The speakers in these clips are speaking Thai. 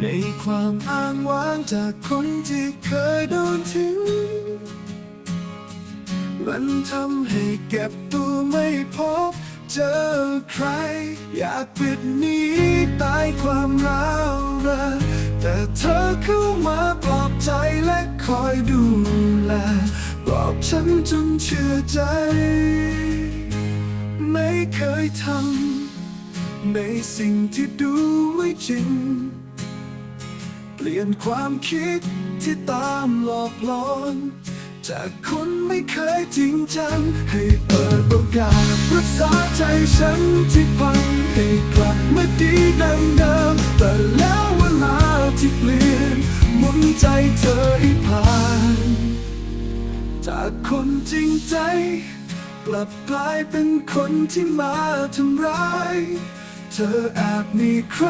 ในความอ้างว้างจากคนที่เคยโดนทิ้ง มันทำให้เก็บตัวไม่พบเจอใคร อยากปิดหนีตายความร้าวรานแต่เธอเข้ามาปลอบใจและคอยดูแลปลอบฉันจนเชื่อใจ ไม่เคยทำในสิ่งที่ดูไม่จริง ปลี่ยนความคิดที่ตามหลอกหลอนจากคนไม่เคยจริงจัง ให้เปิดโอกาสรักษาใจฉันที่พังให้กลับมาดีดังเดิมแต่แล้วเวลาที่เปลี่ยนมุนใจเธอให้ผ่าน จากคนจริงใจ กลับกลายเป็นคนที่มาทำร้าย เธอแอบมีใคร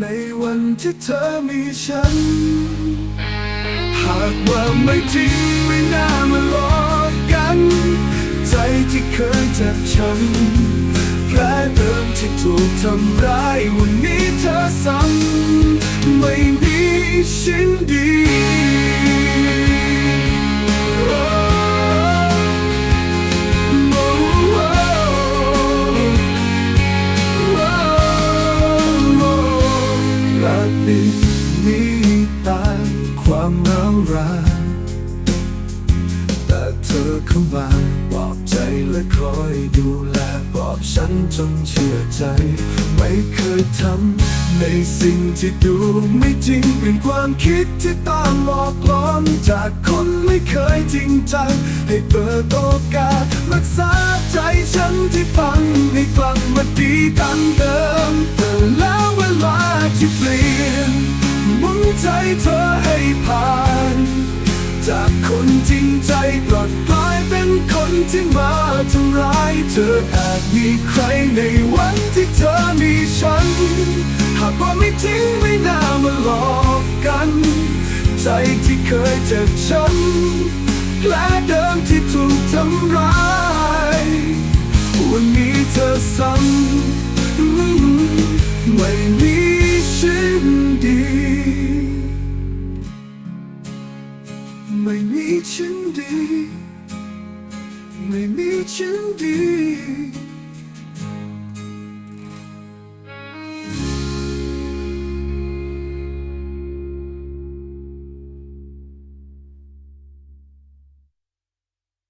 ในวันที่เธอมีฉัน หากว่าไม่ทิ้งไม่น่ามาหลอกกัน ใจที่เคยเจ็บช้ำแผลเดิมที่ถูกทำร้ายวันนี้เธอซ้ำไม่มีชิ้นดี ร้างแต่เธอเข้ามาบอกใจและคอยดูแลบอกฉันจนเชื่อใจ ไม่เคยทำในสิ่งที่ดูไม่จริงเป็นความคิดที่ตามหลอกหลอนจากคนไม่เคยจริงจังให้เปิดโอกาสรัก จากคนจริงใจกลับกลายเป็นคนที่มาทำร้ายเธออาจมีใครในวันที่เธอมีฉัน หากว่าไม่จริงไม่น่ามาหลอกกัน ใจที่เคยเจ็บช้ำแผลเดิมที่ถูกทำร้าย วันนี้เธอซ้ำ มีชิ้นดีไม่มีชิ้นดี